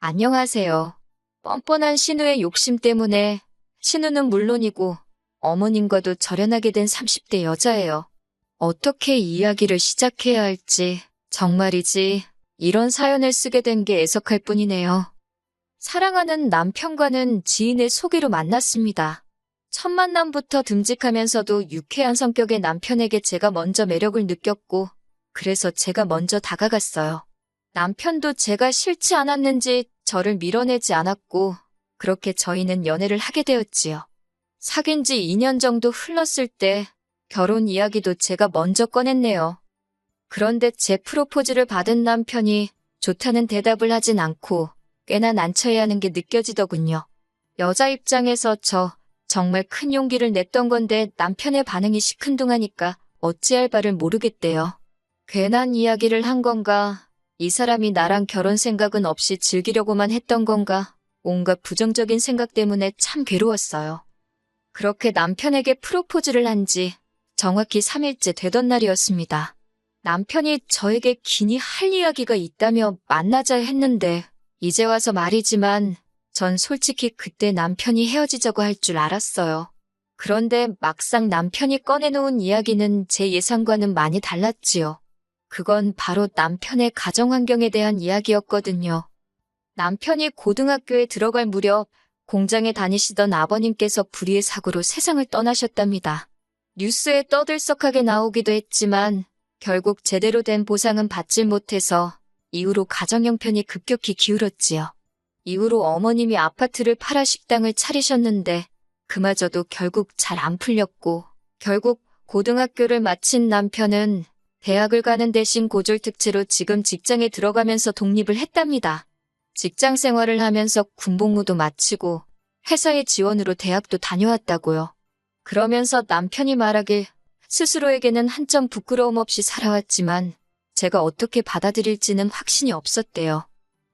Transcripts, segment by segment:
안녕하세요. 뻔뻔한 신우의 욕심 때문에 신우는 물론이고 어머님과도 절연하게 된 30대 여자예요. 어떻게 이야기를 시작해야 할지 정말이지 이런 사연을 쓰게 된 게 애석할 뿐이네요. 사랑하는 남편과는 지인의 소개로 만났습니다. 첫 만남부터 듬직하면서도 유쾌한 성격의 남편에게 제가 먼저 매력을 느꼈고 그래서 제가 먼저 다가갔어요. 남편도 제가 싫지 않았는지 저를 밀어내지 않았고 그렇게 저희는 연애를 하게 되었지요. 사귄 지 2년 정도 흘렀을 때 결혼 이야기도 제가 먼저 꺼냈네요. 그런데 제 프로포즈를 받은 남편이 좋다는 대답을 하진 않고 꽤나 난처해 하는 게 느껴지더군요. 여자 입장에서 저 정말 큰 용기를 냈던 건데 남편의 반응이 시큰둥하니까 어찌할 바를 모르겠대요. 괜한 이야기를 한 건가? 이 사람이 나랑 결혼 생각은 없이 즐기려고만 했던 건가? 온갖 부정적인 생각 때문에 참 괴로웠어요. 그렇게 남편에게 프로포즈를 한 지 정확히 3일째 되던 날이었습니다. 남편이 저에게 기니 할 이야기가 있다며 만나자 했는데 이제 와서 말이지만 전 솔직히 그때 남편이 헤어지자고 할 줄 알았어요. 그런데 막상 남편이 꺼내놓은 이야기는 제 예상과는 많이 달랐지요. 그건 바로 남편의 가정 환경에 대한 이야기였거든요. 남편이 고등학교에 들어갈 무렵 공장에 다니시던 아버님께서 불의의 사고로 세상을 떠나셨답니다. 뉴스에 떠들썩하게 나오기도 했지만 결국 제대로 된 보상은 받질 못해서 이후로 가정 형편이 급격히 기울었지요. 이후로 어머님이 아파트를 팔아 식당을 차리셨는데 그마저도 결국 잘 안 풀렸고 결국 고등학교를 마친 남편은 대학을 가는 대신 고졸 특채로 지금 직장에 들어가면서 독립을 했답니다. 직장 생활을 하면서 군복무도 마치고 회사의 지원으로 대학도 다녀왔다고요. 그러면서 남편이 말하길 스스로에게는 한점 부끄러움 없이 살아왔지만 제가 어떻게 받아들일지는 확신이 없었대요.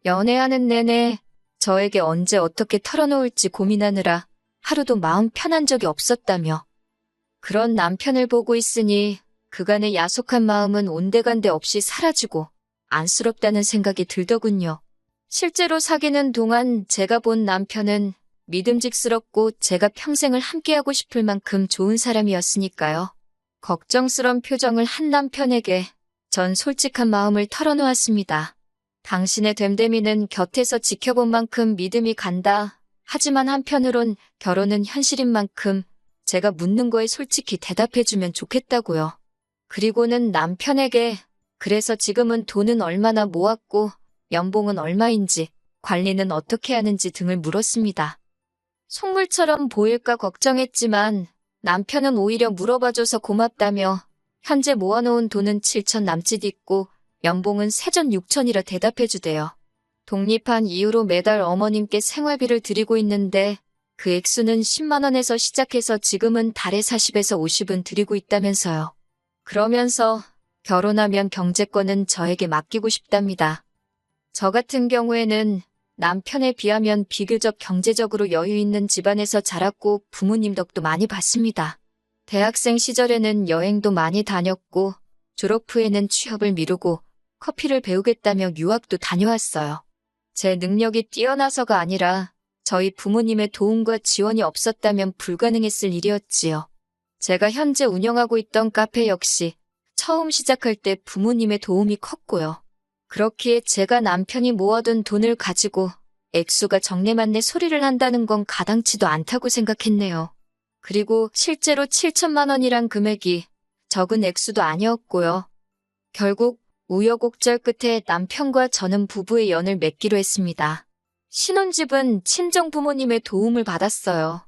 연애하는 내내 저에게 언제 어떻게 털어놓을지 고민하느라 하루도 마음 편한 적이 없었다며. 그런 남편을 보고 있으니 그간의 야속한 마음은 온데간데 없이 사라지고 안쓰럽다는 생각이 들더군요. 실제로 사귀는 동안 제가 본 남편은 믿음직스럽고 제가 평생을 함께하고 싶을 만큼 좋은 사람이었으니까요. 걱정스런 표정을 한 남편에게 전 솔직한 마음을 털어놓았습니다. 당신의 됨됨이는 곁에서 지켜본 만큼 믿음이 간다. 하지만 한편으론 결혼은 현실인 만큼 제가 묻는 거에 솔직히 대답해주면 좋겠다고요. 그리고는 남편에게 그래서 지금은 돈은 얼마나 모았고 연봉은 얼마인지 관리는 어떻게 하는지 등을 물었습니다. 속물처럼 보일까 걱정했지만 남편은 오히려 물어봐줘서 고맙다며 현재 모아놓은 돈은 7천 남짓 있고 연봉은 세전 6천이라 대답해주대요. 독립한 이후로 매달 어머님께 생활비를 드리고 있는데 그 액수는 10만원에서 시작해서 지금은 달에 40에서 50은 드리고 있다면서요. 그러면서 결혼하면 경제권은 저에게 맡기고 싶답니다. 저 같은 경우에는 남편에 비하면 비교적 경제적으로 여유 있는 집안에서 자랐고 부모님 덕도 많이 봤습니다. 대학생 시절에는 여행도 많이 다녔고 졸업 후에는 취업을 미루고 커피를 배우겠다며 유학도 다녀왔어요. 제 능력이 뛰어나서가 아니라 저희 부모님의 도움과 지원이 없었다면 불가능했을 일이었지요. 제가 현재 운영하고 있던 카페 역시 처음 시작할 때 부모님의 도움이 컸고요. 그렇기에 제가 남편이 모아둔 돈을 가지고 액수가 정내만내 소리를 한다는 건 가당치도 않다고 생각했네요. 그리고 실제로 7천만 원이란 금액이 적은 액수도 아니었고요. 결국 우여곡절 끝에 남편과 저는 부부의 연을 맺기로 했습니다. 신혼집은 친정 부모님의 도움을 받았어요.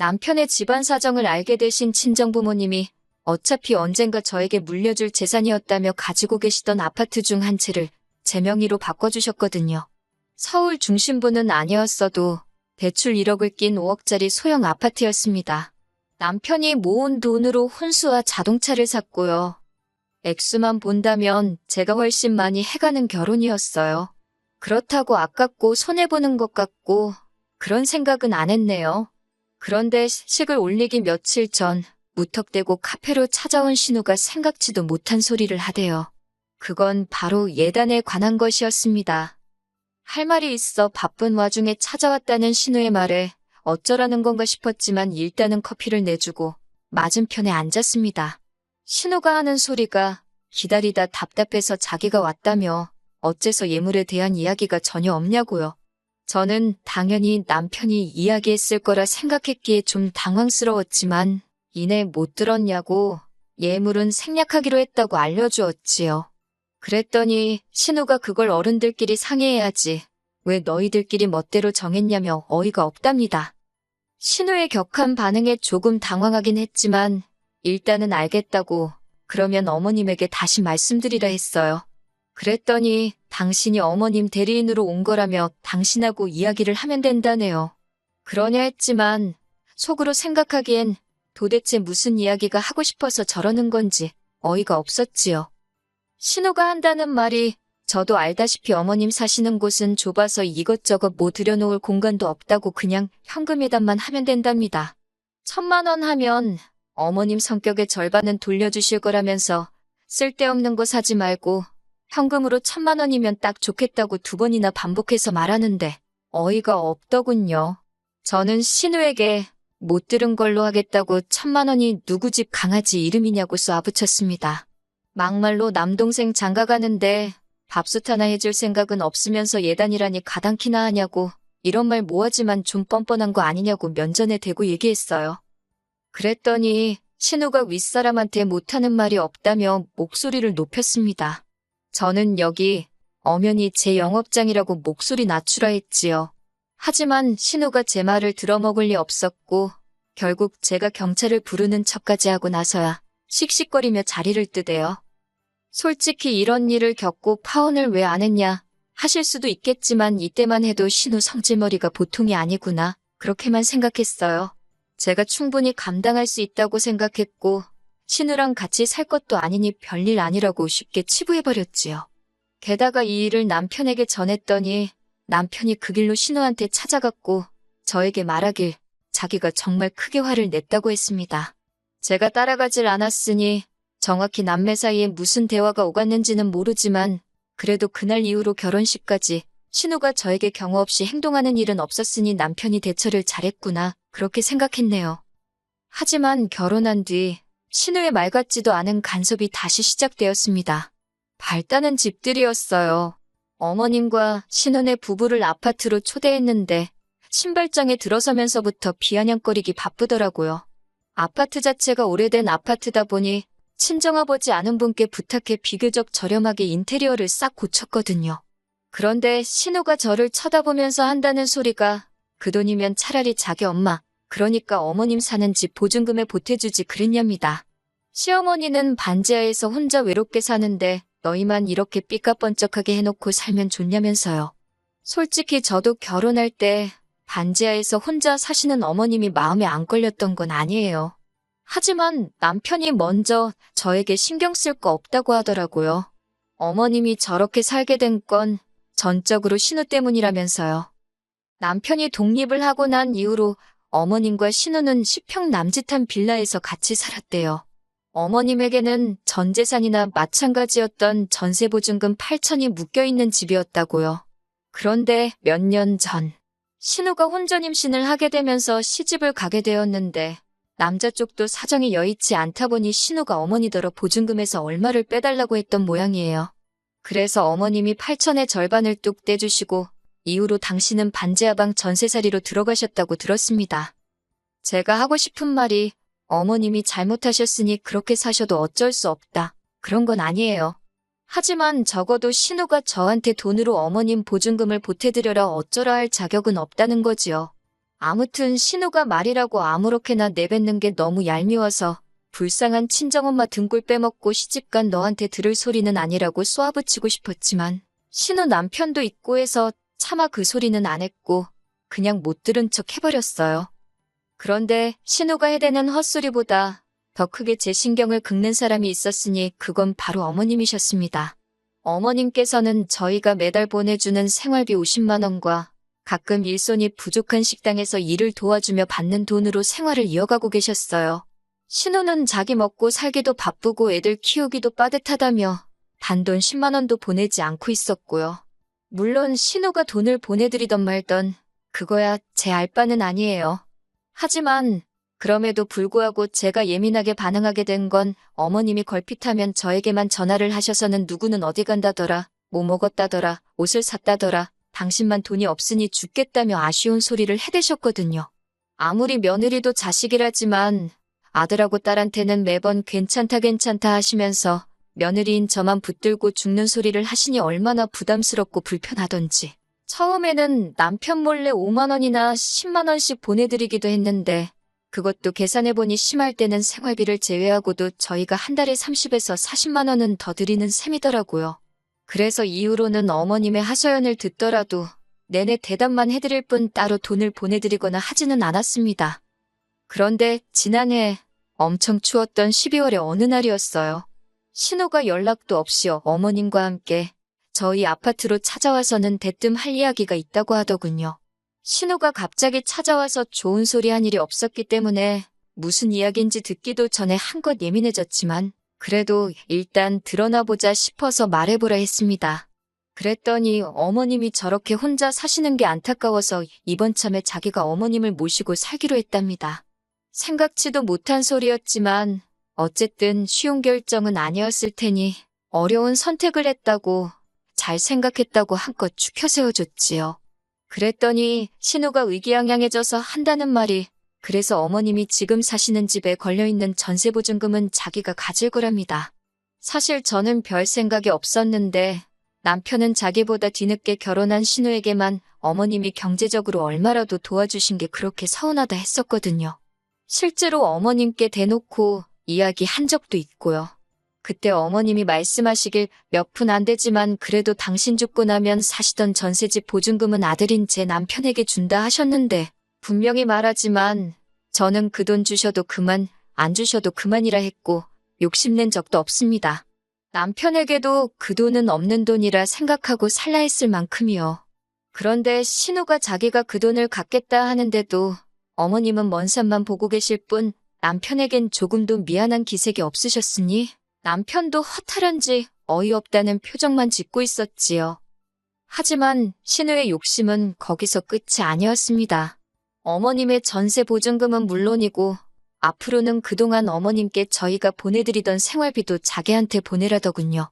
남편의 집안 사정을 알게 되신 친정 부모님이 어차피 언젠가 저에게 물려줄 재산이었다며 가지고 계시던 아파트 중 한 채를 제 명의로 바꿔주셨거든요. 서울 중심부는 아니었어도 대출 1억을 낀 5억짜리 소형 아파트였습니다. 남편이 모은 돈으로 혼수와 자동차를 샀고요. 액수만 본다면 제가 훨씬 많이 해가는 결혼이었어요. 그렇다고 아깝고 손해보는 것 같고 그런 생각은 안 했네요. 그런데 식을 올리기 며칠 전 무턱대고 카페로 찾아온 신우가 생각지도 못한 소리를 하대요. 그건 바로 예단에 관한 것이었습니다. 할 말이 있어 바쁜 와중에 찾아왔다는 신우의 말에 어쩌라는 건가 싶었지만 일단은 커피를 내주고 맞은편에 앉았습니다. 신우가 하는 소리가 기다리다 답답해서 자기가 왔다며 어째서 예물에 대한 이야기가 전혀 없냐고요. 저는 당연히 남편이 이야기했을 거라 생각했기에 좀 당황스러웠지만 이내 못 들었냐고 예물은 생략하기로 했다고 알려주었지요. 그랬더니 신우가 그걸 어른들끼리 상의해야지 왜 너희들끼리 멋대로 정했냐며 어이가 없답니다. 신우의 격한 반응에 조금 당황하긴 했지만 일단은 알겠다고 그러면 어머님에게 다시 말씀드리라 했어요. 그랬더니 당신이 어머님 대리인으로 온 거라며 당신하고 이야기를 하면 된다네요. 그러냐 했지만 속으로 생각하기엔 도대체 무슨 이야기가 하고 싶어서 저러는 건지 어이가 없었지요. 신우가 한다는 말이 저도 알다시피 어머님 사시는 곳은 좁아서 이것저것 뭐 들여놓을 공간도 없다고 그냥 현금에다만 하면 된답니다. 천만 원 하면 어머님 성격의 절반은 돌려주실 거라면서 쓸데없는 거 사지 말고 현금으로 천만 원이면 딱 좋겠다고 두 번이나 반복해서 말하는데 어이가 없더군요. 저는 신우에게 못 들은 걸로 하겠다고 천만 원이 누구 집 강아지 이름이냐고 쏘아붙였습니다. 막말로 남동생 장가 가는데 밥솥 하나 해줄 생각은 없으면서 예단이라니 가당키나 하냐고 이런 말 뭐하지만 좀 뻔뻔한 거 아니냐고 면전에 대고 얘기했어요. 그랬더니 신우가 윗사람한테 못하는 말이 없다며 목소리를 높였습니다. 저는 여기 엄연히 제 영업장이라고 목소리 낮추라 했지요. 하지만 신우가 제 말을 들어먹을 리 없었고 결국 제가 경찰을 부르는 척까지 하고 나서야 씩씩거리며 자리를 뜨대요. 솔직히 이런 일을 겪고 파혼을 왜 안 했냐 하실 수도 있겠지만 이때만 해도 신우 성질머리가 보통이 아니구나 그렇게만 생각했어요. 제가 충분히 감당할 수 있다고 생각했고 신우랑 같이 살 것도 아니니 별일 아니라고 쉽게 치부해버렸지요. 게다가 이 일을 남편에게 전했더니 남편이 그 길로 신우한테 찾아갔고 저에게 말하길 자기가 정말 크게 화를 냈다고 했습니다. 제가 따라가질 않았으니 정확히 남매 사이에 무슨 대화가 오갔는지는 모르지만 그래도 그날 이후로 결혼식까지 신우가 저에게 경호 없이 행동하는 일은 없었으니 남편이 대처를 잘했구나 그렇게 생각했네요. 하지만 결혼한 뒤 신우의 말 같지도 않은 간섭이 다시 시작되었습니다. 발단은 집들이었어요. 어머님과 신혼의 부부를 아파트로 초대했는데 신발장에 들어서면서부터 비아냥거리기 바쁘더라고요. 아파트 자체가 오래된 아파트다 보니 친정아버지 아는 분께 부탁해 비교적 저렴하게 인테리어를 싹 고쳤거든요. 그런데 신우가 저를 쳐다보면서 한다는 소리가 그 돈이면 차라리 자기 엄마, 그러니까 어머님 사는 집 보증금에 보태주지 그랬냐입니다. 시어머니는 반지하에서 혼자 외롭게 사는데 너희만 이렇게 삐까뻔쩍하게 해놓고 살면 좋냐면서요. 솔직히 저도 결혼할 때 반지하에서 혼자 사시는 어머님이 마음에 안 걸렸던 건 아니에요. 하지만 남편이 먼저 저에게 신경 쓸 거 없다고 하더라고요. 어머님이 저렇게 살게 된 건 전적으로 신우 때문이라면서요. 남편이 독립을 하고 난 이후로 어머님과 신우는 10평 남짓한 빌라에서 같이 살았대요. 어머님에게는 전 재산이나 마찬가지였던 전세보증금 8천이 묶여있는 집이었다고요. 그런데 몇 년 전, 신우가 혼전 임신을 하게 되면서 시집을 가게 되었는데 남자 쪽도 사정이 여의치 않다 보니 신우가 어머니더러 보증금에서 얼마를 빼달라고 했던 모양이에요. 그래서 어머님이 8천의 절반을 뚝 떼주시고 이후로 당신은 반지하방 전세살이로 들어가셨다고 들었습니다. 제가 하고 싶은 말이 어머님이 잘못하셨으니 그렇게 사셔도 어쩔 수 없다. 그런 건 아니에요. 하지만 적어도 신우가 저한테 돈으로 어머님 보증금을 보태드려라 어쩌라 할 자격은 없다는 거지요. 아무튼 신우가 말이라고 아무렇게나 내뱉는 게 너무 얄미워서 불쌍한 친정엄마 등골 빼먹고 시집간 너한테 들을 소리는 아니라고 쏘아붙이고 싶었지만 신우 남편도 있고 해서 차마 그 소리는 안 했고 그냥 못 들은 척 해버렸어요. 그런데 신우가 해대는 헛소리보다 더 크게 제 신경을 긁는 사람이 있었으니 그건 바로 어머님이셨습니다. 어머님께서는 저희가 매달 보내주는 생활비 50만 원과 가끔 일손이 부족한 식당에서 일을 도와주며 받는 돈으로 생활을 이어가고 계셨어요. 신우는 자기 먹고 살기도 바쁘고 애들 키우기도 빠듯하다며 단돈 10만 원도 보내지 않고 있었고요. 물론 신우가 돈을 보내드리던 말던 그거야 제 알바는 아니에요. 하지만 그럼에도 불구하고 제가 예민하게 반응하게 된 건 어머님이 걸핏하면 저에게만 전화를 하셔서는 누구는 어디 간다더라, 뭐 먹었다더라, 옷을 샀다더라, 당신만 돈이 없으니 죽겠다며 아쉬운 소리를 해대셨거든요. 아무리 며느리도 자식이라지만 아들하고 딸한테는 매번 괜찮다 괜찮다 하시면서 며느리인 저만 붙들고 죽는 소리를 하시니 얼마나 부담스럽고 불편하던지. 처음에는 남편 몰래 5만 원이나 10만 원씩 보내드리기도 했는데 그것도 계산해보니 심할 때는 생활비를 제외하고도 저희가 한 달에 30에서 40만 원은 더 드리는 셈이더라고요. 그래서 이후로는 어머님의 하소연을 듣더라도 내내 대답만 해드릴 뿐 따로 돈을 보내드리거나 하지는 않았습니다. 그런데 지난해 엄청 추웠던 12월의 어느 날이었어요. 신호가 연락도 없이 어머님과 함께 저희 아파트로 찾아와서는 대뜸 할 이야기가 있다고 하더군요. 신호가 갑자기 찾아와서 좋은 소리 한 일이 없었기 때문에 무슨 이야기인지 듣기도 전에 한껏 예민해졌지만 그래도 일단 드러나 보자 싶어서 말해보라 했습니다. 그랬더니 어머님이 저렇게 혼자 사시는 게 안타까워서 이번 참에 자기가 어머님을 모시고 살기로 했답니다. 생각지도 못한 소리였지만 어쨌든 쉬운 결정은 아니었을 테니 어려운 선택을 했다고 잘 생각했다고 한껏 추켜 세워줬지요. 그랬더니 신우가 의기양양해져서 한다는 말이 그래서 어머님이 지금 사시는 집에 걸려있는 전세보증금은 자기가 가질 거랍니다. 사실 저는 별 생각이 없었는데 남편은 자기보다 뒤늦게 결혼한 신우에게만 어머님이 경제적으로 얼마라도 도와주신 게 그렇게 서운하다 했었거든요. 실제로 어머님께 대놓고 이야기 한 적도 있고요. 그때 어머님이 말씀하시길 몇 푼 안 되지만 그래도 당신 죽고 나면 사시던 전세집 보증금은 아들인 제 남편에게 준다 하셨는데 분명히 말하지만 저는 그 돈 주셔도 그만, 안 주셔도 그만이라 했고 욕심낸 적도 없습니다. 남편에게도 그 돈은 없는 돈이라 생각하고 살라 했을 만큼이요. 그런데 신우가 자기가 그 돈을 갖겠다 하는데도 어머님은 먼 산만 보고 계실 뿐 남편에겐 조금도 미안한 기색이 없으셨으니 남편도 허탈한지 어이없다는 표정만 짓고 있었지요. 하지만 신우의 욕심은 거기서 끝이 아니었습니다. 어머님의 전세 보증금은 물론이고 앞으로는 그동안 어머님께 저희가 보내드리던 생활비도 자기한테 보내라더군요.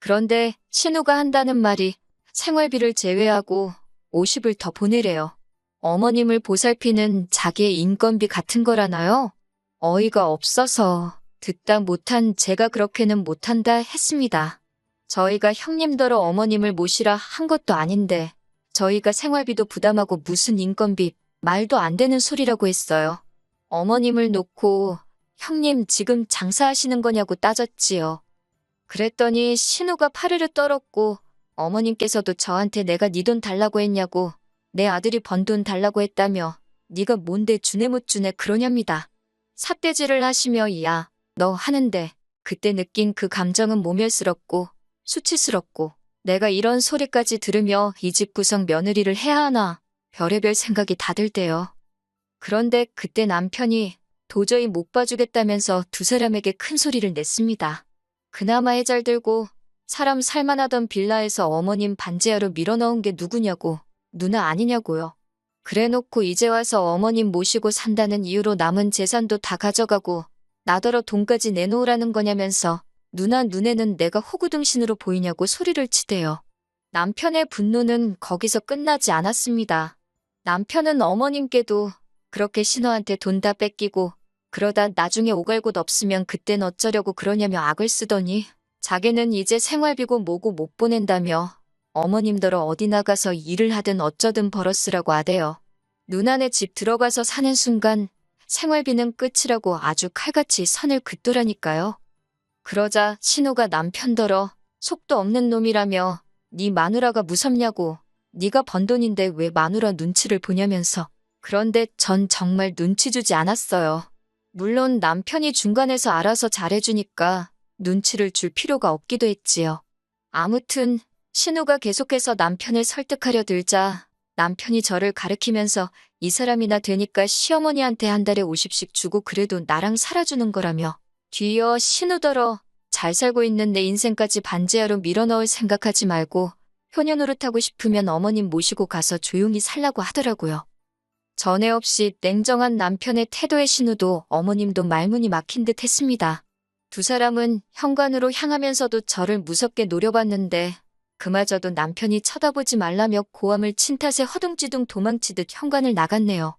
그런데 신우가 한다는 말이 생활비를 제외하고 50을 더 보내래요. 어머님을 보살피는 자기의 인건비 같은 거라나요? 어이가 없어서 듣다 못한 제가 그렇게는 못한다 했습니다. 저희가 형님더러 어머님을 모시라 한 것도 아닌데 저희가 생활비도 부담하고 무슨 인건비 말도 안 되는 소리라고 했어요. 어머님을 놓고 형님 지금 장사하시는 거냐고 따졌지요. 그랬더니 신우가 파르르 떨었고 어머님께서도 저한테 내가 네 돈 달라고 했냐고 내 아들이 번 돈 달라고 했다며 네가 뭔데 주네 못 주네 그러냐입니다. 삿대질을 하시며 야, 너 하는데 그때 느낀 그 감정은 모멸스럽고 수치스럽고 내가 이런 소리까지 들으며 이 집 구성 며느리를 해야 하나 별의별 생각이 다 들 때요. 그런데 그때 남편이 도저히 못 봐주겠다면서 두 사람에게 큰 소리를 냈습니다. 그나마 해잘 들고 사람 살만하던 빌라에서 어머님 반지하로 밀어넣은 게 누구냐고 누나 아니냐고요. 그래놓고 이제 와서 어머님 모시고 산다는 이유로 남은 재산도 다 가져가고 나더러 돈까지 내놓으라는 거냐면서 누나 눈에는 내가 호구등신으로 보이냐고 소리를 치대요. 남편의 분노는 거기서 끝나지 않았습니다. 남편은 어머님께도 그렇게 신호한테 돈 다 뺏기고 그러다 나중에 오갈 곳 없으면 그땐 어쩌려고 그러냐며 악을 쓰더니 자기는 이제 생활비고 뭐고 못 보낸다며 어머님더러 어디 나가서 일을 하든 어쩌든 벌었으라고 하대요. 누나네 집 들어가서 사는 순간 생활비는 끝이라고 아주 칼같이 선을 긋더라니까요. 그러자 신호가 남편더러 속도 없는 놈이라며 네 마누라가 무섭냐고 네가 번 돈인데 왜 마누라 눈치를 보냐면서 그런데 전 정말 눈치 주지 않았어요. 물론 남편이 중간에서 알아서 잘해주니까 눈치를 줄 필요가 없기도 했지요. 아무튼 신우가 계속해서 남편을 설득하려 들자 남편이 저를 가르키면서 이 사람이나 되니까 시어머니한테 한 달에 50씩 주고 그래도 나랑 살아주는 거라며 뒤이어 신우더러 잘 살고 있는 내 인생까지 반지하로 밀어넣을 생각하지 말고 효녀 노릇하고 싶으면 어머님 모시고 가서 조용히 살라고 하더라고요. 전에 없이 냉정한 남편의 태도에 신우도 어머님도 말문이 막힌 듯 했습니다. 두 사람은 현관으로 향하면서도 저를 무섭게 노려봤는데 그마저도 남편이 쳐다보지 말라며 고함을 친 탓에 허둥지둥 도망치듯 현관을 나갔네요.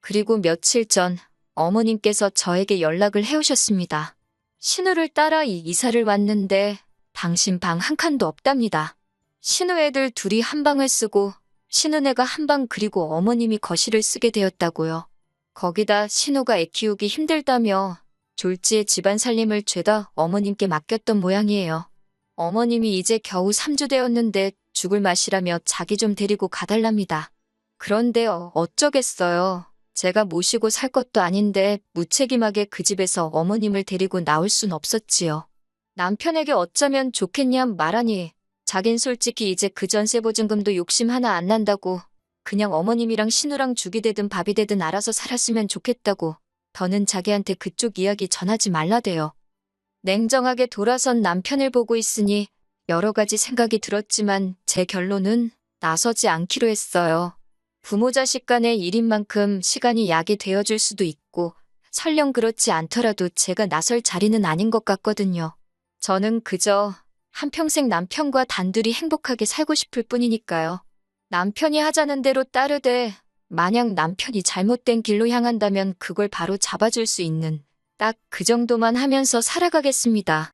그리고 며칠 전 어머님께서 저에게 연락을 해오셨습니다. 신우를 따라 이 이사를 왔는데 당신 방 한 칸도 없답니다. 신우 애들 둘이 한 방을 쓰고 신우네가 한 방 그리고 어머님이 거실을 쓰게 되었다고요. 거기다 신우가 애 키우기 힘들다며 졸지에 집안 살림을 죄다 어머님께 맡겼던 모양이에요. 어머님이 이제 겨우 3주 되었는데 죽을 맛이라며 자기 좀 데리고 가달랍니다. 그런데 어- 어쩌겠어요. 제가 모시고 살 것도 아닌데 무책임하게 그 집에서 어머님을 데리고 나올 순 없었지요. 남편에게 어쩌면 좋겠냐 말하니 자긴 솔직히 이제 그 전세 보증금도 욕심 하나 안 난다고 그냥 어머님이랑 신우랑 죽이 되든 밥이 되든 알아서 살았으면 좋겠다고 더는 자기한테 그쪽 이야기 전하지 말라대요. 냉정하게 돌아선 남편을 보고 있으니 여러 가지 생각이 들었지만 제 결론은 나서지 않기로 했어요. 부모 자식 간의 일인 만큼 시간이 약이 되어줄 수도 있고 설령 그렇지 않더라도 제가 나설 자리는 아닌 것 같거든요. 저는 그저 한평생 남편과 단둘이 행복하게 살고 싶을 뿐이니까요. 남편이 하자는 대로 따르되 만약 남편이 잘못된 길로 향한다면 그걸 바로 잡아줄 수 있는 딱 그 정도만 하면서 살아가겠습니다.